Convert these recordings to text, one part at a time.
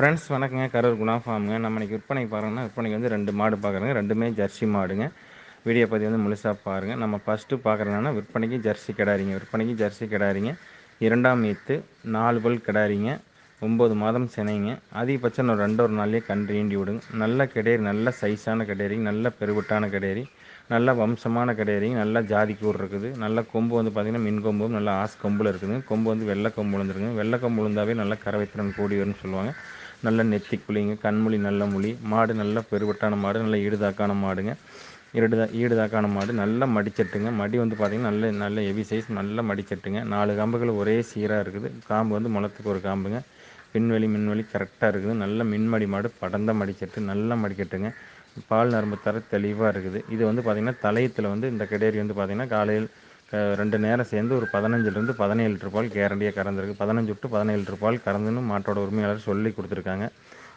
Friends வணக்கங்க. கரூர் குணா ஃபார்முங்க நம்ம இன்றைக்கி விற்பனை பாருங்கன்னா விற்பனைக்கு வந்து ரெண்டு மாடு பார்க்குறேங்க. ரெண்டுமே ஜெர்சி மாடுங்க. வீடியோ பற்றி வந்து முழுசாக பாருங்கள் நம்ம ஃபஸ்ட்டு பார்க்குறதுனா விற்பனைக்கு ஜெர்சி கிடாரிங்க விற்பனைக்கு ஜெர்சி கிடாரிங்க இரண்டாம் ஈத்து நாலு பல் கிடாரிங்க ஒம்பது மாதம் சினைங்க. அதிகபட்சம் ஒரு ரெண்டு ஒரு நாள்லேயே கன்று ஈண்டி விடுங்க. நல்ல கிடேரி நல்ல சைஸான கிடேரி நல்ல பெருவிட்டான கிடேரி நல்ல வம்சமான கிடேரி நல்ல ஜாதி கூர் இருக்குது. நல்ல கொம்பு வந்து பார்த்திங்கன்னா மின் கொம்பும் நல்லா ஆஸ் கொம்பில் இருக்குதுங்க. கொம்பு வந்து வெள்ளை கொம்பு விழுந்துருங்க வெள்ளை கொம்பு விழுந்தாவே நல்ல கரவைத்திறன் கூடி வரும்னு சொல்லுவாங்க. நல்ல நெத்தி குழிங்க கண்மொழி நல்ல மொழி மாடு நல்ல பெருவட்டான மாடு நல்ல ஈடுதாக்கான மாடுங்க. ஈடுதா ஈடுதாக்கான மாடு நல்ல மடிச்சட்டுங்க. மடி வந்து பார்த்திங்கன்னா நல்ல நல்ல ஹெவி சைஸ் நல்ல மடிச்சட்டுங்க. நாலு காம்புகள் ஒரே சீராக இருக்குது. காம்பு வந்து முளத்துக்கு ஒரு காம்புங்க. பின்வெளி மின்வெளி கரெக்டாக இருக்குது. நல்ல மின்மடி மாடு படந்த மடிச்சட்டு நல்லா மடிக்கட்டுங்க. பால் நரம்பு தர தெளிவாக இருக்குது. இது வந்து பார்த்திங்கன்னா தலையத்தில் வந்து இந்த கிடேரி வந்து பார்த்திங்கன்னா காலையில் ரெண்டு நேரம் சேர்ந்து ஒரு பதினஞ்சுலேருந்து பதினேழு லிட்டர் பால் கேரண்டியாக கறந்துருக்கு. பதினஞ்சு டு பதினேழு லிட்டர் பால் கறந்துன்னு மாட்டோட உரிமையாளர் சொல்லி கொடுத்துருக்காங்க.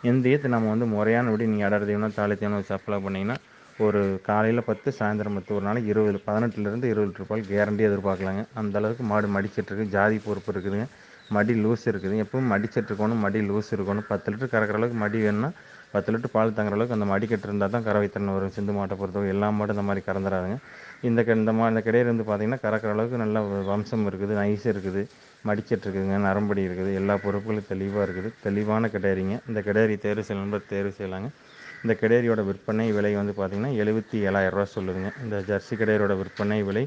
இந்த ஏற்று நம்ம வந்து முறையானபடி நீங்கள் அடர் தீவனம் தாலி தீவனம் சப்ளை பண்ணிங்கன்னா ஒரு காலையில் பத்து சாயந்தரம் பத்து ஒரு நாளைக்கு இருபது பதினெட்டுலேருந்து இருபது லிட்டர் பால் கேரண்டி எதிர்பார்க்கலாங்க. அந்த அளவுக்கு மாடு மடிச்சிட்ருக்கு ஜாதி பொறுப்பு இருக்குதுங்க. மடி லூஸ் இருக்குது எப்பவும் மடிச்சிட்டு இருக்கணும் மடி லூஸ் இருக்கணும். பத்து லிட்டர் கறக்கிற அளவுக்கு மடி வேணும்னா பத்து லிட்டர் பால் தாங்குற அளவுக்கு அந்த மடிக்கட்டு இருந்தால் தான் கறவை திறன் வரும் சிந்து மாட்டை பொறுத்தவரை எல்லா மாடும் இந்த மாதிரி கறந்துடாதுங்க இந்த இந்த மா இந்த கிடையில வந்து பார்த்திங்கன்னா கறக்கிற அளவுக்கு நல்ல வம்சம் இருக்குது நைஸ் இருக்குது மடிக்கட்டு இருக்குதுங்க நரம்படி இருக்குது எல்லா பொறுப்புகளும் தெளிவாக இருக்குது. தெளிவான கிடேரிங்க இந்த கிடேரி தேர்வு செய்ய நண்பர் தேர்வு செய்யலாங்க. இந்த கிடேரியோட விற்பனை விலை வந்து பார்த்திங்கன்னா எழுபத்தி ஏழாயிரரூவா சொல்லுதுங்க. இந்த ஜெர்சி கிடேரியோட விற்பனை விலை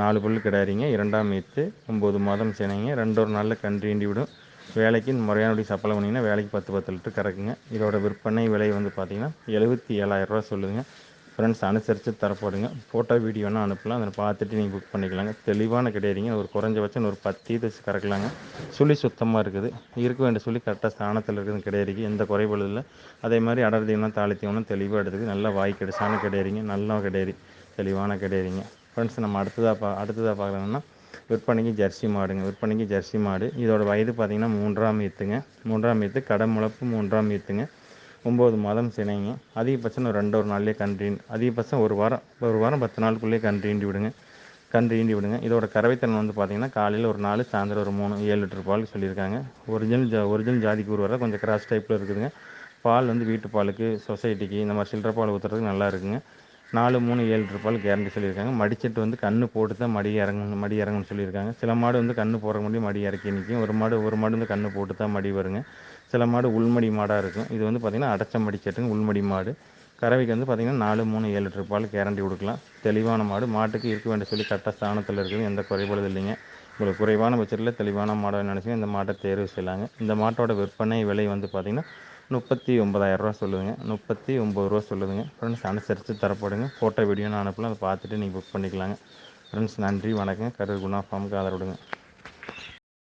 நாலு புல் கிடாரிங்க இரண்டாம் மீத்து ஒம்பது மாதம் சினைங்க. ரெண்டு ஒரு நாளில் கன்று ஈண்டி விடும். வேலைக்கு முறையானபடி சப்ளை பண்ணிங்கன்னா வேலைக்கு பத்து பத்து லிட்டர் கறக்குங்க. இதோட விற்பனை விலை வந்து பார்த்திங்கன்னா எழுபத்தி ஏழாயிரரூவா சொல்லுதுங்க. ஃப்ரெண்ட்ஸ் அனுசரித்து தரப்படுங்க. ஃபோட்டோ வீடியோனா அனுப்பலாம். அதை பார்த்துட்டு நீங்கள் புக் பண்ணிக்கலாங்க. தெளிவான கிடையாதுங்க. ஒரு குறைஞ்சபட்சம் ஒரு பத்து தச்சு கறக்கலாங்க. சுழி சுத்தமாக இருக்குது. இருக்க வேண்டிய சொல்லி கரெக்டாக ஸ்தானத்தில் இருக்குது கிடையாது எந்த குறைபாடு இல்லை. அதே மாதிரி அடர் தீவனம் தாளி தீவனம் தெளிவாக எடுத்துக்கு. நல்லா வாய் கிடைச்சான கிடையாதுங்க. நல்லா கிடையாது. தெளிவான கிடையாதுங்க. ஃப்ரெண்ட்ஸ் நம்ம அடுத்ததாக பா அடுத்ததாக பார்க்குறோம்னா விற்பனைக்கு ஜெர்சி மாடுங்க. விற்பனைக்கு ஜெர்சி மாடு. இதோட வயது பார்த்திங்கன்னா மூன்றாம் ஈத்துங்க மூன்றாம் ஈத்து கடை முளப்பு மூன்றாம் ஈத்துங்க ஒம்பது மாதம் சினைங்க. அதிகபட்சம் ஒரு ரெண்டு ஒரு நாள்லேயே கன்று அதிகபட்சம் ஒரு வாரம் ஒரு வாரம் பத்து நாளுக்குள்ளேயே கன்று ஈண்டி விடுங்க. கன்று ஈண்டி விடுங்க. இதோட கறவைத்தன்மை வந்து பார்த்திங்கன்னா காலையில் ஒரு நாலு சாயந்தரம் ஒரு மூணு ஏழு லிட்டர் பால் சொல்லியிருக்காங்க. ஒரிஜினல் ஜா ஒரிஜினல் ஜாதிக்கு ஒரு வர கொஞ்சம் கிராஸ் டைப்பில் இருக்குதுங்க. பால் வந்து வீட்டு பாலுக்கு சொசைட்டிக்கு இந்த மாதிரி சில்லற பால் ஊற்றுறதுக்கு நல்லா இருக்குங்க. நாலு மூணு ஏழு ரூபாய் பால் கேரண்டி சொல்லியிருக்காங்க. மடிச்சிட்டு வந்து கன்று போட்டு தான் மடி இறங்கணும் மடி இறங்கணும்னு சொல்லியிருக்காங்க. சில மாடு வந்து கன்று போடுற முடியும் மடி இறக்கி நிற்கும் ஒரு மாடு ஒரு மாடு வந்து கன்று போட்டு தான் மடி வருங்க. சில மாடு உள்மடி மாடாக இருக்கும். இது வந்து பார்த்திங்கன்னா அடைச்ச மடிச்சட்டுங்க உள்மடி மாடு. கறவைக்கு வந்து பார்த்திங்கன்னா நாலு மூணு ஏழு லிட்டர் பால் கேரண்டி கொடுக்கலாம். தெளிவான மாடு. மாட்டுக்கு இருக்க வேண்டிய சொல்லி கரெக்டாக ஸ்தானத்தில் இருக்குது எந்த குறைபாடு இல்லைங்க. உங்களுக்கு குறைவான பட்சத்தில் தெளிவான மாடை நினச்சி இந்த மாட்டை தேர்வு செய்யலாங்க. இந்த மாட்டோட விற்பனை விலை வந்து பார்த்திங்கன்னா முப்பத்தி ஒம்பதாயிரரூவா சொல்லுதுங்க. முப்பத்தி ஒம்பது ரூபா சொல்லுதுங்க. ஃப்ரெண்ட்ஸ் அனுசரித்து தரப்படுங்க. ஃபோட்டோ வீடியோ நான் அனுப்பலாம் அதை பார்த்துட்டு நீங்கள் புக் பண்ணிக்கலாங்க. ஃப்ரெண்ட்ஸ் நன்றி வணக்கம். கரூர் குணா ஃபார்முக்கு ஆதரவுடுங்க